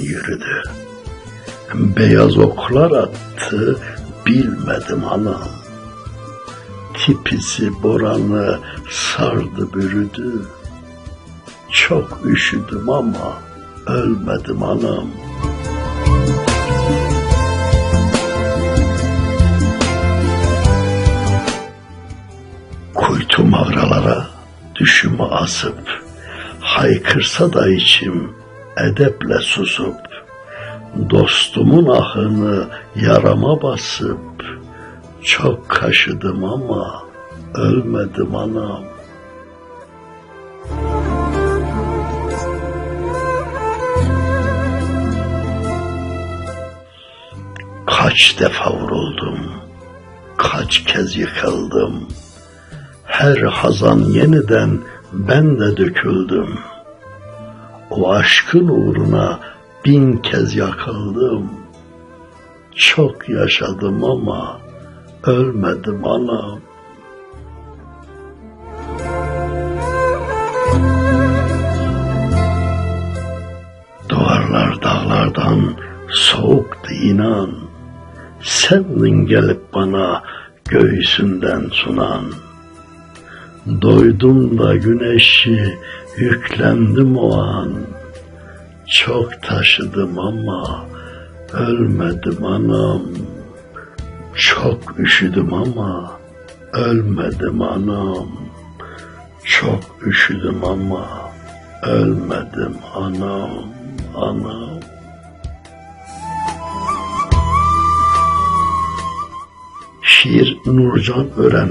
yürüdü. Beyaz oklar attı, bilmedim anam. Tipisi boranı sardı bürüdü. Çok üşüdüm ama ölmedim anam. Kuytu mağralara düşümü asıp, haykırsa da içim edeple susup, dostumun ahını yarama basıp, çok kaşıdım ama ölmedim anam. Kaç defa vuruldum, kaç kez yıkıldım. Her hazan yeniden ben de döküldüm. O aşkın uğruna bin kez yakıldım. Çok yaşadım ama ölmedim anam. Duvarlar dağlardan soğuktu inan. Sendin gelip bana göğsünden sunan. Doydum da güneşi yüklendim o an. Çok taşıdım ama ölmedim anam. Çok üşüdüm ama ölmedim anam. Çok üşüdüm ama ölmedim anam, anam. Şiir Nurcan Ören